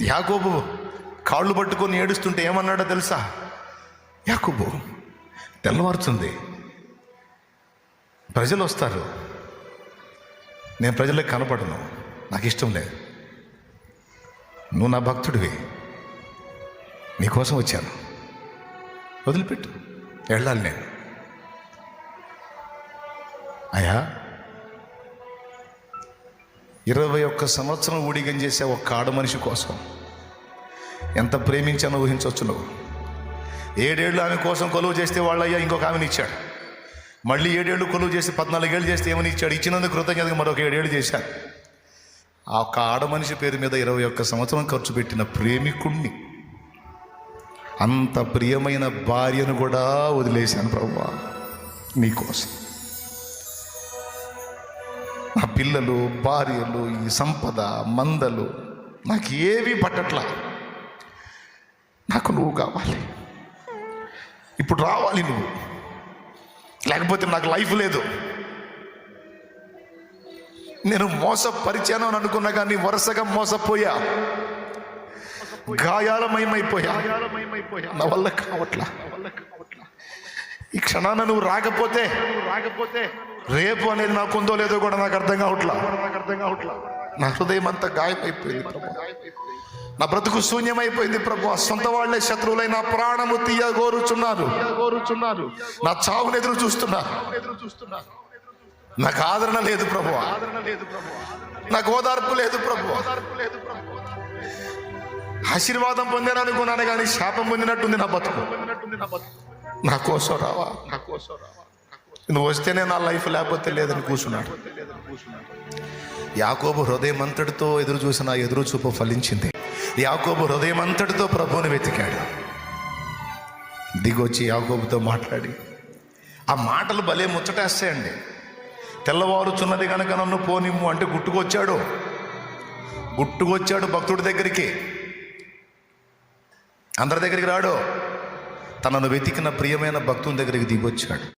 యాకోబు కాళ్ళు పట్టుకొని ఏడుస్తుంటే ఏమన్నాడో తెలుసా? యాకోబు తెల్లవారుతుంది. ప్రజలు వస్తారు. నేను ప్రజలకు కనపడను. నాకు ఇష్టం లేదు. నువ్వు నా భక్తుడివి. నీకోసం వచ్చాను. వదిలిపెట్టు. వెళ్ళాలి నేను. అయ్యా ఇరవై ఒక్క సంవత్సరం ఊడిగం చేసే ఒక్క ఆడ మనిషి కోసం ఎంత ప్రేమించానో ఊహించవచ్చు నువ్వు? ఏడేళ్ళు ఆమె కోసం కొలువు చేస్తే వాళ్ళయ్యా ఇంకొక ఆమెను ఇచ్చాడు. మళ్ళీ ఏడేళ్ళు కొలువు చేసి పద్నాలుగేళ్ళు చేస్తే ఏమని ఇచ్చాడు? ఇచ్చినందుకు కృతజ్ఞతగా మరొక ఏడేళ్ళు చేశాడు. ఆ ఒక్క ఆడ మనిషి పేరు మీద ఇరవై ఒక్క సంవత్సరం ఖర్చు పెట్టిన ప్రేమికుణ్ణి అంత ప్రియమైన భార్యను కూడా వదిలేశాను ప్రభు నీకోసం. నా పిల్లలు భార్యలు ఈ సంపద మందలు నాకు ఏవి పట్టట్లా. నాకు నువ్వు కావాలి. ఇప్పుడు రావాలి నువ్వు. లేకపోతే నాకు లైఫ్ లేదు. నేను మోసపరిచాను అని అనుకున్నా కానీ వరుసగా మోసపోయా. గాయాలమయమైపోయా. నా వల్ల కావట్లా. ఈ క్షణాన నువ్వు రాకపోతే రాకపోతే రేపు అనేది నాకు ఉందో లేదో కూడా నాకు అర్థం కావట్లా. నాకు అర్థం కావట్లా నా హృదయం అంతా గాయమైపోయింది ప్రభు. నా బ్రతుకు శూన్యమైపోయింది ప్రభు. ఆ సొంత వాళ్ళే శత్రువులై నా ప్రాణము తీయ గోరుచున్నారు గోరుచున్నారు నా చావును ఎదురు చూస్తున్నారు. ఎదురు చూస్తున్నారు నాకు ఆదరణ లేదు ప్రభు. ఆదరణ లేదు ప్రభు నాకు ఓదార్పు లేదు ప్రభు. ఓదార్పు లేదు ప్రభు ఆశీర్వాదం పొందాను అనుకున్నాను కానీ శాపం పొందినట్టుంది నా బతుకు. నా కోసం రావా నా కోసం రావా? నువ్వు వస్తేనే నా లైఫ్ లేకపోతే లేదని కూర్చున్నాడు. యాకోబు హృదయం అంతటితో ఎదురు చూసిన ఎదురు చూపు ఫలించింది. యాకోబు హృదయం అంతటితో ప్రభువుని వెతికాడు. దిగొచ్చి యాకోబుతో మాట్లాడి ఆ మాటలు భలే ముచ్చటేస్తాయండి. తెల్లవారుచున్నది కనుక నన్ను పోనిమ్ము అంటే గుట్టుకొచ్చాడు. గుట్టుకొచ్చాడు భక్తుడి దగ్గరికి. అందరి దగ్గరికి రాడు. తనను వెతికిన ప్రియమైన భక్తుని దగ్గరికి దిగొచ్చాడు.